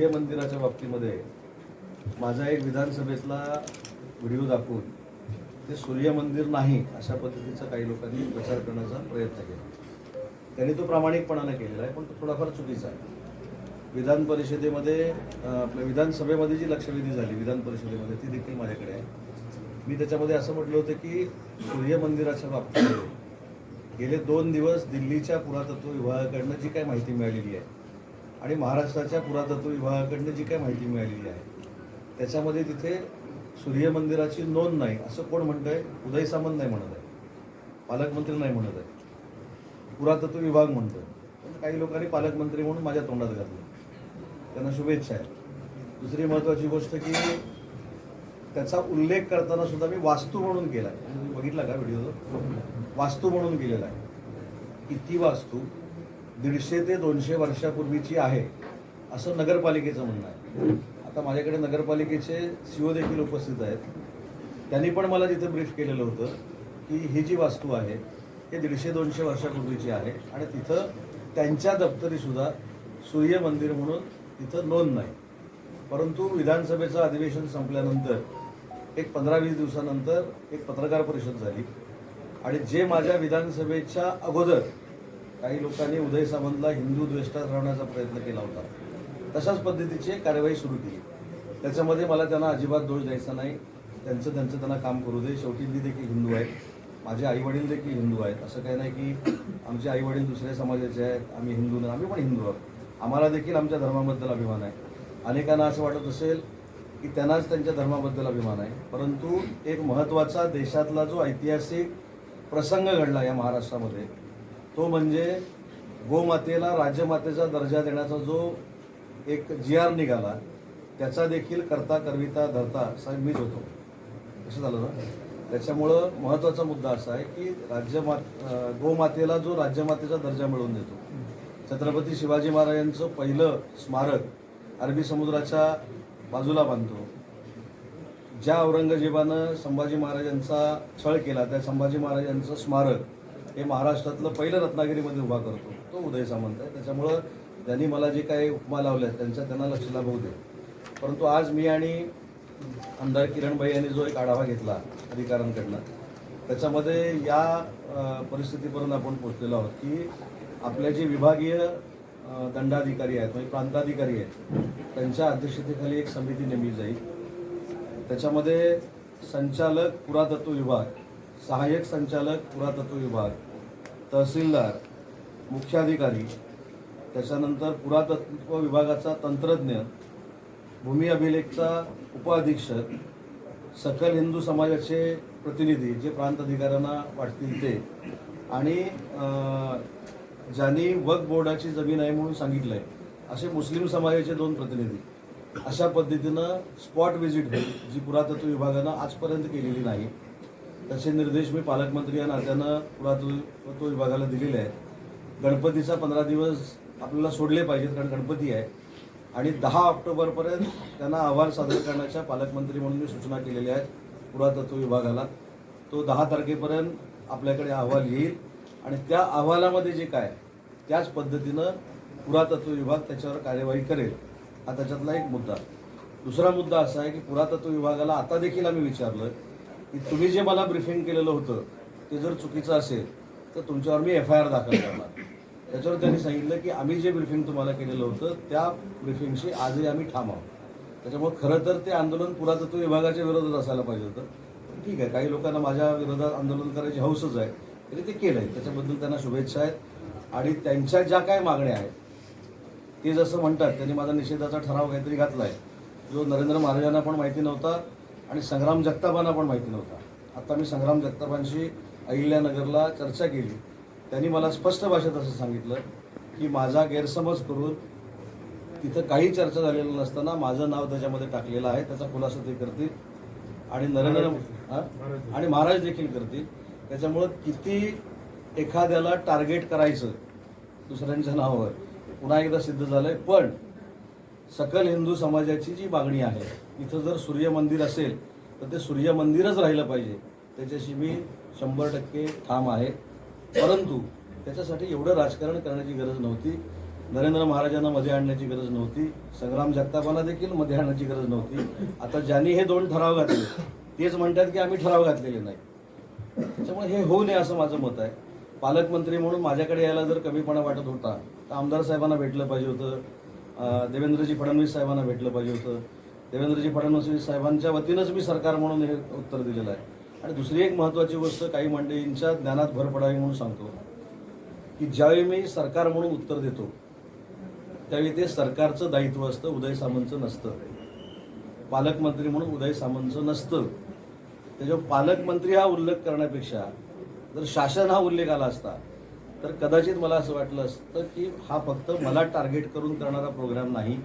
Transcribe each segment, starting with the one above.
सूर्य मंदिराच्या बाबतीमध्ये माझा एक विधानसभेतला व्हिडिओ दाखवून ते सूर्य मंदिर नाही अशा पद्धतीचा काही लोकांनी प्रचार करण्याचा प्रयत्न केला. त्यांनी तो प्रामाणिकपणाने केलेला आहे पण तो थोडाफार चुकीचा आहे. विधान परिषदेमध्ये आपल्या विधानसभेमध्ये जी लक्षवेधी झाली विधान परिषदेमध्ये ती देखील माझ्याकडे आहे. मी त्याच्यामध्ये असं म्हटलं होतं की सूर्य मंदिराच्या बाबतीमध्ये गेले दोन दिवस दिल्लीच्या पुरातत्व विभागाकडनं जी काही माहिती मिळालेली आहे आणि महाराष्ट्राच्या पुरातत्व विभागाकडनं जी काही माहिती मिळालेली आहे त्याच्यामध्ये तिथे सूर्य मंदिराची नोंद नाही असं कोण म्हणतंय? उदय सामंत नाही म्हणत आहे. पालकमंत्री नाही म्हणत आहे. पुरातत्व विभाग म्हणतोय. पण काही लोकांनी पालकमंत्री म्हणून माझ्या तोंडात घातलं. त्यांना शुभेच्छा आहे. दुसरी महत्त्वाची गोष्ट की त्याचा उल्लेख करताना सुद्धा मी वास्तू म्हणून केला आहे तुम्ही बघितला का व्हिडिओ वास्तू म्हणून केलेला आहे. किती वास्तू? दीडशे ते दोनशे वर्षापूर्वीची आहे असं नगरपालिकेचं म्हणणं आहे. आता माझ्याकडे नगरपालिकेचे सी ओ देखील उपस्थित आहेत. त्यांनी पण मला तिथं ब्रीफ केलेलं होतं की ही जी वास्तू आहे हे दीडशे दोनशे वर्षापूर्वीची आहे आणि तिथं त्यांच्या दप्तरीसुद्धा सूर्य मंदिर म्हणून तिथं नोंद नाही. परंतु विधानसभेचं अधिवेशन संपल्यानंतर एक पंधरा वीस दिवसानंतर एक पत्रकार परिषद झाली. आणि जे माझ्या विधानसभेच्या अगोदर काही लोकांनी उदय सामंतला हिंदू द्वेष्टा ठरवण्याचा प्रयत्न केला होता. तशाच पद्धतीची कार्यवाही सुरू केली. त्याच्यामध्ये मला त्यांना अजिबात दोष द्यायचा नाही. त्यांचं त्यांचं त्यांना काम करू दे. शेवटी मी देखील हिंदू आहे. माझे आईवडील देखील हिंदू आहेत. असं काही नाही की आमचे आईवडील दुसऱ्या समाजाचे आहेत. आम्ही हिंदू नाही. आम्ही पण हिंदू आहोत. आम्हाला देखील आमच्या धर्माबद्दल अभिमान आहे. अनेकांना असं वाटत असेल की त्यांनाच त्यांच्या धर्माबद्दल अभिमान आहे. परंतु एक महत्त्वाचा देशातला जो ऐतिहासिक प्रसंग घडला या महाराष्ट्रामध्ये तो म्हणजे गोमातेला राज्यमातेचा दर्जा देण्याचा जो एक जी आर निघाला त्याचा देखील करता करविता धरता साहेब मीच होतो. कसं झालं ना? त्याच्यामुळं महत्त्वाचा मुद्दा असा आहे की राज्यमा गोमातेला जो राज्यमातेचा दर्जा मिळवून देतो. छत्रपती शिवाजी महाराजांचं पहिलं स्मारक अरबी समुद्राच्या बाजूला बांधतो. ज्या औरंगजेबानं संभाजी महाराजांचा छळ केला त्या संभाजी महाराजांचं स्मारक हे महाराष्ट्रातलं पहिलं रत्नागिरीमध्ये उभा करतो. तो उदय सामंत आहे. त्याच्यामुळं त्यांनी मला जे काही उपमा लावल्या त्यांच्या त्यांना लक्ष लाभवू दे. परंतु आज मी आणि आमदार किरणबाई यांनी जो एक आढावा घेतला अधिकाऱ्यांकडनं त्याच्यामध्ये या परिस्थितीपर्यंत आपण पोहोचलेलो आहोत की आपले जे विभागीय दंडाधिकारी आहेत म्हणजे प्रांताधिकारी आहेत त्यांच्या अध्यक्षतेखाली एक समिती नेमली जाईल. त्याच्यामध्ये संचालक पुरातत्व विभाग सहाय्यक संचालक पुरातत्व विभाग तहसीलदार मुख्याधिकारी त्याच्यानंतर पुरातत्व विभागाचा तंत्रज्ञ भूमी अभिलेखचा उपअधीक्षक सकल हिंदू समाजाचे प्रतिनिधी जे प्रांत अधिकाऱ्यांना वाटतील ते. आणि ज्यांनी वक बोर्डाची जमीन आहे म्हणून सांगितलं आहे असे मुस्लिम समाजाचे दोन प्रतिनिधी. अशा पद्धतीनं स्पॉट व्हिजिट होईल जी पुरातत्व विभागानं आजपर्यंत केलेली नाही तसे निर्देश मी पालकमंत्री या नात्यानं पुरातत्व विभागाला दिलेले आहेत. गणपतीचा पंधरा दिवस आपल्याला सोडले पाहिजेत कारण गणपती आहे. आणि दहा ऑक्टोबरपर्यंत त्यांना अहवाल सादर करण्याच्या पालकमंत्री म्हणून मी सूचना केलेल्या आहेत पुरातत्व विभागाला. तो दहा तारखेपर्यंत आपल्याकडे अहवाल येईल आणि त्या अहवालामध्ये जे काय त्याच पद्धतीनं पुरातत्व विभाग त्याच्यावर कार्यवाही करेल. हा त्याच्यातला एक मुद्दा. दुसरा मुद्दा असा आहे की पुरातत्व विभागाला आता देखील आम्ही विचारलं की तुम्ही जे मला ब्रिफिंग केलेलं होतं ते जर चुकीचं असेल तर तुमच्यावर मी एफ आय आर दाखल करणार. त्याच्यावर त्यांनी सांगितलं की आम्ही जे ब्रिफिंग तुम्हाला केलेलं होतं त्या ब्रिफिंगशी आजही आम्ही ठाम आहोत. त्याच्यामुळे खरं तर ते आंदोलन पुरातत्व विभागाच्या विरोधात असायला पाहिजे होतं. पण ठीक आहे काही लोकांना माझ्या विरोधात आंदोलन करायची हौसच आहे तरी ते केलं आहे त्याच्याबद्दल त्यांना शुभेच्छा आहेत. आणि त्यांच्या ज्या काय मागण्या आहेत ते जसं म्हणतात त्यांनी माझा निषेधाचा ठराव काहीतरी घातला आहे जो नरेंद्र महाराजांना पण माहिती नव्हता आणि संग्राम जगतापांना पण माहिती नव्हता. आता मी संग्राम जगतापांशी अहिल्यानगरला चर्चा केली. त्यांनी मला स्पष्ट भाषेत असं सांगितलं की माझा गैरसमज करून तिथं काही चर्चा झालेली नसताना माझं नाव त्याच्यामध्ये टाकलेलं आहे. त्याचा खुलासा ते करतील. आणि नरेंद्र? आणि महाराज देखील करतील. त्याच्यामुळं किती एखाद्याला टार्गेट करायचं दुसऱ्यांच्या नावावर पुन्हा एकदा सिद्ध झालंय. पण सकल हिंदू समाजाची जी मागणी आहे इथं जर सूर्य मंदिर असेल तर ते सूर्य मंदिरच राहिलं पाहिजे. त्याच्याशी मी शंभर टक्के ठाम आहे. परंतु त्याच्यासाठी एवढं राजकारण करण्याची गरज नव्हती. नरेंद्र महाराजांना मध्ये आणण्याची गरज नव्हती. संग्राम जगतापांना देखील मध्ये आणण्याची गरज नव्हती. आता ज्यांनी हे दोन ठराव घातले तेच म्हणतात की आम्ही ठराव घातलेले नाही. त्याच्यामुळे हे होऊ नये असं माझं मत आहे. पालकमंत्री म्हणून माझ्याकडे यायला जर कमीपणा वाटत होता तर आमदार साहेबांना भेटलं पाहिजे होतं. देवेंद्रजी फडणवीस साहेबांना भेटलं पाहिजे होतं. देवेंद्रजी फडणवीस साहेबांच्या वतीनंच मी सरकार म्हणून हे उत्तर दिलेलं आहे. आणि दुसरी एक महत्त्वाची गोष्ट काही मंडळींच्या ज्ञानात भर पडावी म्हणून सांगतो. की ज्यावेळी मी सरकार म्हणून उत्तर देतो त्यावेळी ते सरकारचं दायित्व असतं उदय सामंतचं नसतं. पालकमंत्री म्हणून उदय सामंतचं नसतं. त्याच्यावर पालकमंत्री हा उल्लेख करण्यापेक्षा जर शासन हा उल्लेख आला असता तर कदाचित मला असं वाटलं असतं की हा फक्त मला टार्गेट करून करणारा प्रोग्राम नाही.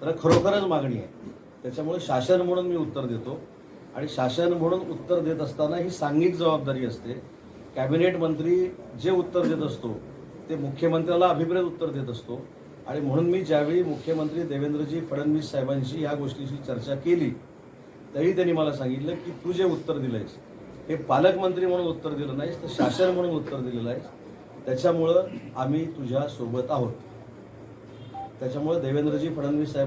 तर खरोखरच मागणी आहे. त्याच्यामुळे शासन म्हणून मी उत्तर देतो. आणि शासन म्हणून उत्तर देत असताना ही सांघिक जबाबदारी असते. कॅबिनेट मंत्री जे उत्तर देत असतो ते मुख्यमंत्र्याला अभिप्रेत उत्तर देत असतो. आणि म्हणून मी ज्यावेळी मुख्यमंत्री देवेंद्रजी फडणवीस साहेबांशी या गोष्टीशी चर्चा केली तरी त्यांनी मला सांगितलं की तू जे उत्तर दिलंयस हे पालकमंत्री म्हणून उत्तर दिलं नाहीस तर शासन म्हणून उत्तर दिलेलं आहेस त्याच्यामुळं आम्ही तुझ्या सोबत आहोत. त्याच्यामुळे देवेंद्रजी फडणवीस साहेब